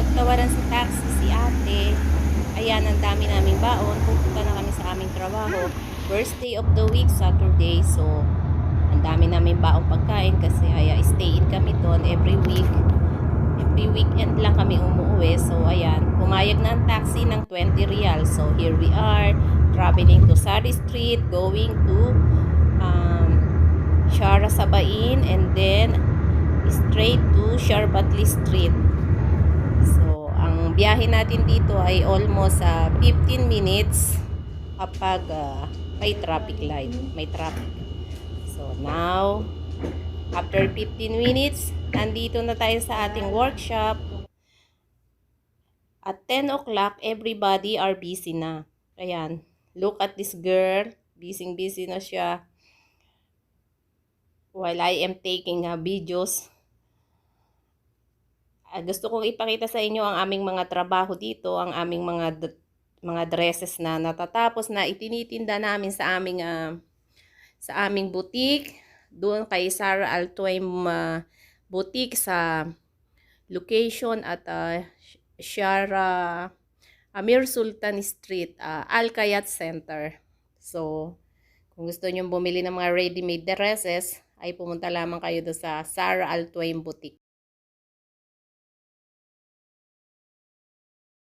tawaran sa taxi si ate. Ayan, ang dami naming baon. Pupunta na kami sa aming trabaho. First day of the week, Saturday. So, ang dami namin baong pagkain kasi haya stay in kami doon every week. Every weekend lang kami umuwi. So, ayan. Pumayag na ang taxi ng 20 real. So, here we are. Traveling to Sari Street. Going to um, Shara Sabain. And then, straight to Sharbatli Street. Ang biyahe natin dito ay almost ah, 15 minutes kapag ah, may traffic light. May traffic. So, now, after 15 minutes, nandito na tayo sa ating workshop. At 10 o'clock, everybody are busy na. Ayan. Look at this girl. Busy-busy na siya. While I am taking uh, videos. Ah, gusto kong ipakita sa inyo ang aming mga trabaho dito, ang aming mga mga dresses na natatapos na itinitinda namin sa aming ah, sa aming boutique doon kay Sarah Altoim ah, boutique sa location at uh, Shara Amir Sultan Street, ah, Al Kayat Center. So, kung gusto niyo bumili ng mga ready-made dresses, ay pumunta lamang kayo doon sa Sarah Altoim Boutique.